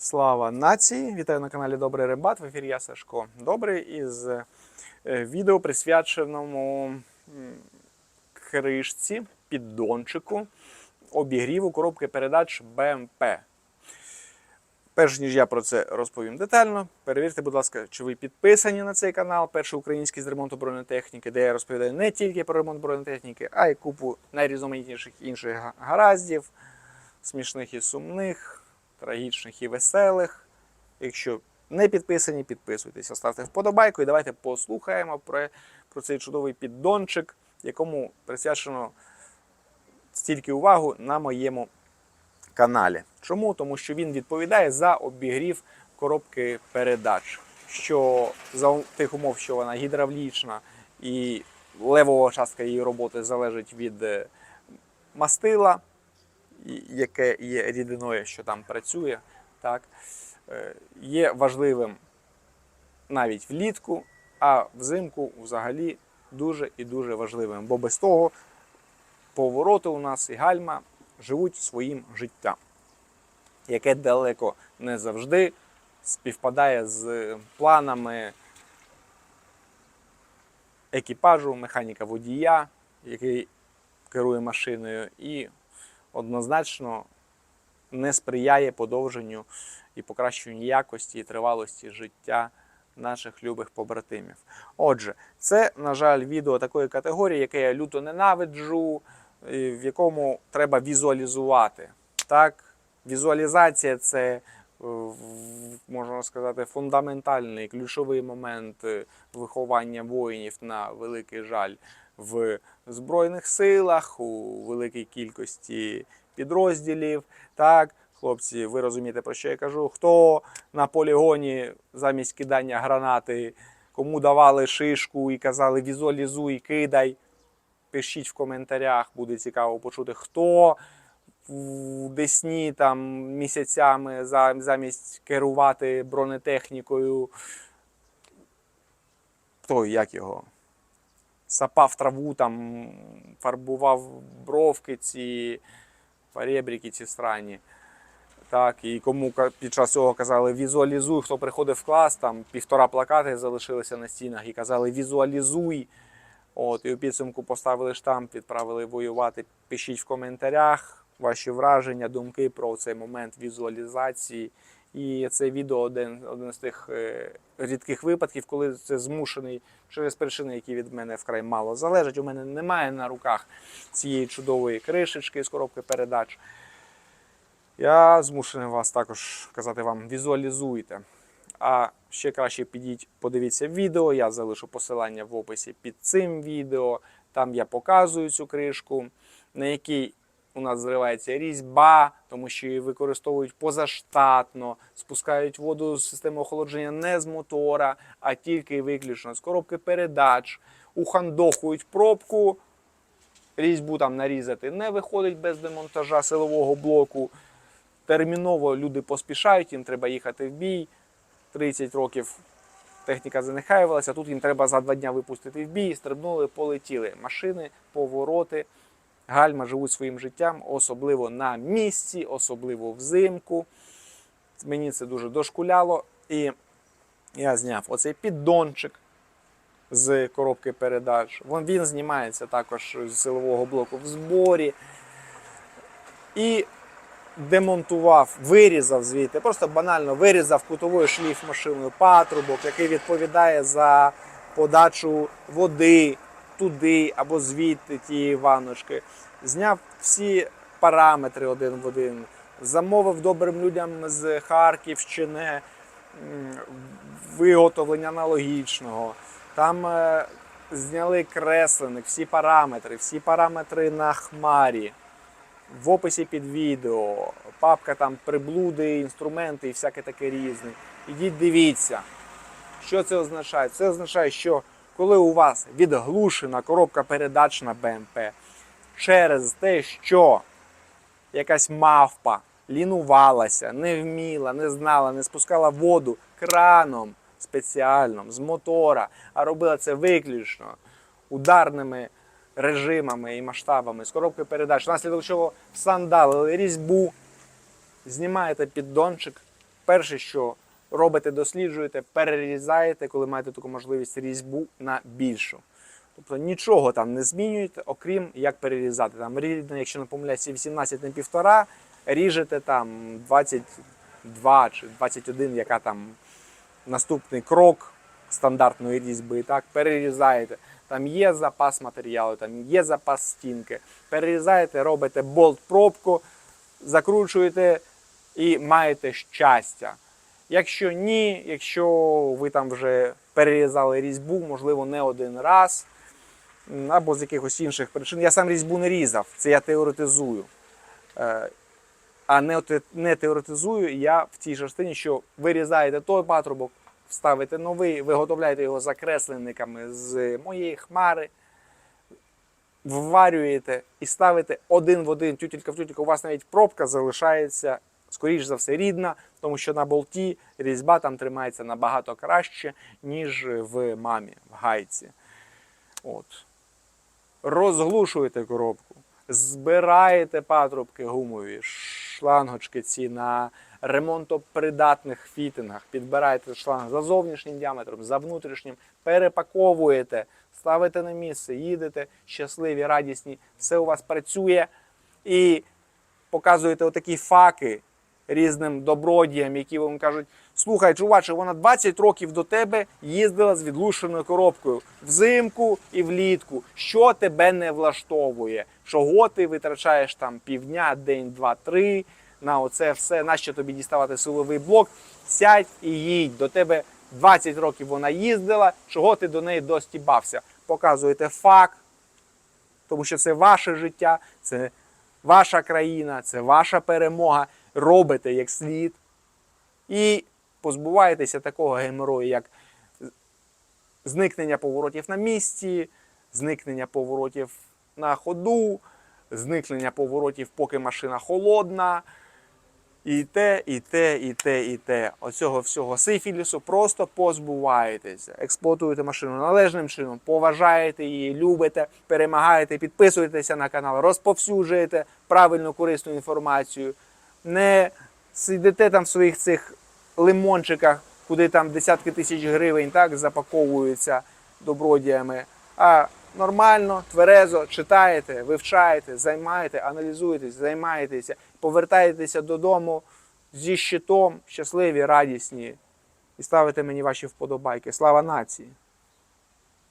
Слава нації! Вітаю на каналі Добрий Рибат. В ефірі я Сашко Добрий із е, відео присвяченому кришці, піддончику, обігріву коробки передач БМП. Перш ніж я про це розповім детально, перевірте, будь ласка, чи ви підписані на цей канал, перший український з ремонту бронетехніки, де я розповідаю не тільки про ремонт бронетехніки, а й купу найрізноманітніших інших гараздів, смішних і сумних, трагічних і веселих. Якщо не підписані, підписуйтесь, ставте вподобайку і давайте послухаємо про, про цей чудовий піддончик, якому присвячено стільки увагу на моєму каналі. Чому? Тому що він відповідає за обігрів коробки передач. Що за тих умов, що вона гідравлічна і левова частка її роботи залежить від е, мастила, яке є рідиною, що там працює, так, е, є важливим навіть влітку, а взимку взагалі дуже і дуже важливим. Бо без того повороти у нас і гальма живуть своїм життям, яке далеко не завжди співпадає з планами екіпажу, механіка водія, який керує машиною, і однозначно не сприяє подовженню і покращенню якості і тривалості життя наших любих побратимів. Отже, це, на жаль, відео такої категорії, яке я люто ненавиджу, в якому треба візуалізувати. Так, візуалізація це е, можна сказати, фундаментальний ключовий момент е, виховання воїнів на великий жаль в Збройних силах, у великій кількості підрозділів. Так, хлопці, ви розумієте, про що я кажу? Хто на полігоні замість кидання гранати, кому давали шишку і казали візуалізуй, кидай. Пишіть в коментарях, буде цікаво почути, хто в Десні там місяцями замість керувати бронетехнікою. Той, як його? Сапав траву, там, фарбував бровки ці, поребрики ці странні. Так, і кому під час цього казали візуалізуй, хто приходив в клас, там півтора плакати залишилися на стінах і казали візуалізуй. От, і у підсумку поставили штамп, відправили воювати. Пишіть в коментарях ваші враження, думки про цей момент візуалізації. І це відео один, один з тих е, рідких випадків, коли це змушений через причини, які від мене вкрай мало залежать. У мене немає на руках цієї чудової кришечки з коробки передач. Я змушений вас також казати вам візуалізуйте. А ще краще підіть, подивіться відео. Я залишу посилання в описі під цим відео. Там я показую цю кришку, на якій у нас зривається різьба, тому що її використовують позаштатно, спускають воду з системи охолодження не з мотора, а тільки і виключно з коробки передач, ухандохують пробку, різьбу там нарізати не виходить без демонтажа силового блоку. Терміново люди поспішають, їм треба їхати в бій. 30 років техніка занехаювалася, тут їм треба за два дня випустити в бій, стрибнули, полетіли. Машини, повороти, гальма живуть своїм життям, особливо на місці, особливо взимку. Мені це дуже дошкуляло. І я зняв оцей піддончик з коробки передач. Він знімається також з силового блоку в зборі. І демонтував, вирізав звідти, просто банально вирізав кутовою шліф машиною патрубок, який відповідає за подачу води туди або звідти тієї ванночки. Зняв всі параметри один в один, замовив добрим людям з Харківщини виготовлення аналогічного. Там е, зняли кресленик, всі параметри, всі параметри на хмарі в описі під відео, папка там приблуди, інструменти і всяке таке різне. Ідіть дивіться, що це означає. Це означає, що коли у вас відглушена коробка передач на БМП через те, що якась мавпа лінувалася, не вміла, не знала, не спускала воду краном спеціальним з мотора, а робила це виключно ударними режимами і масштабами з коробки передач, внаслідок чого сандалили різьбу, знімаєте піддончик, перше, що робите, досліджуєте, перерізаєте, коли маєте таку можливість різьбу на більшу. Тобто нічого там не змінюєте, окрім як перерізати. Там рівно, якщо не помиляюся, 18 на 1,5, ріжете там 22 чи 21, яка там наступний крок стандартної різьби, так, перерізаєте. Там є запас матеріалу, там є запас стінки. Перерізаєте, робите болт-пробку, закручуєте і маєте щастя. Якщо ні, якщо ви там вже перерізали різьбу, можливо, не один раз, або з якихось інших причин. Я сам різьбу не різав, це я теоретизую. Е, А не, теоретизую я в тій частині, що вирізаєте той патрубок, ставите новий, виготовляєте його закресленниками з моєї хмари, вварюєте і ставите один в один, тютелька в тютельку. У вас навіть пробка залишається, скоріш за все, рідна, тому що на болті різьба там тримається набагато краще, ніж в мамі, в гайці. От. Розглушуєте коробку, збираєте патрубки гумові, шлангочки ці на ремонтопридатних фітингах, підбираєте шланг за зовнішнім діаметром, за внутрішнім, перепаковуєте, ставите на місце, їдете, щасливі, радісні, все у вас працює і показуєте отакі факи різним добродіям, які вам кажуть: слухай, чуваче, вона 20 років до тебе їздила з відлушеною коробкою взимку і влітку. Що тебе не влаштовує? Чого ти витрачаєш там півдня, день, два, три на оце все, нащо тобі діставати силовий блок? Сядь і їдь. До тебе 20 років вона їздила. Чого ти до неї достібався? Показуєте факт, тому що це ваше життя, це ваша країна, це ваша перемога. Робите як слід і позбуваєтеся такого геморою, як зникнення поворотів на місці, зникнення поворотів на ходу, зникнення поворотів, поки машина холодна. І те, і те, і те, і те. Оцього всього сифілісу просто позбуваєтеся. Експлуатуєте машину належним чином, поважаєте її, любите, перемагаєте, підписуєтеся на канал, розповсюджуєте правильну корисну інформацію. Не сидите там в своїх цих лимончиках, куди там десятки тисяч гривень так запаковуються добродіями. А нормально, тверезо читаєте, вивчаєте, займаєте, аналізуєтесь, займаєтеся, повертаєтеся додому зі щитом, щасливі, радісні, і ставите мені ваші вподобайки. Слава нації!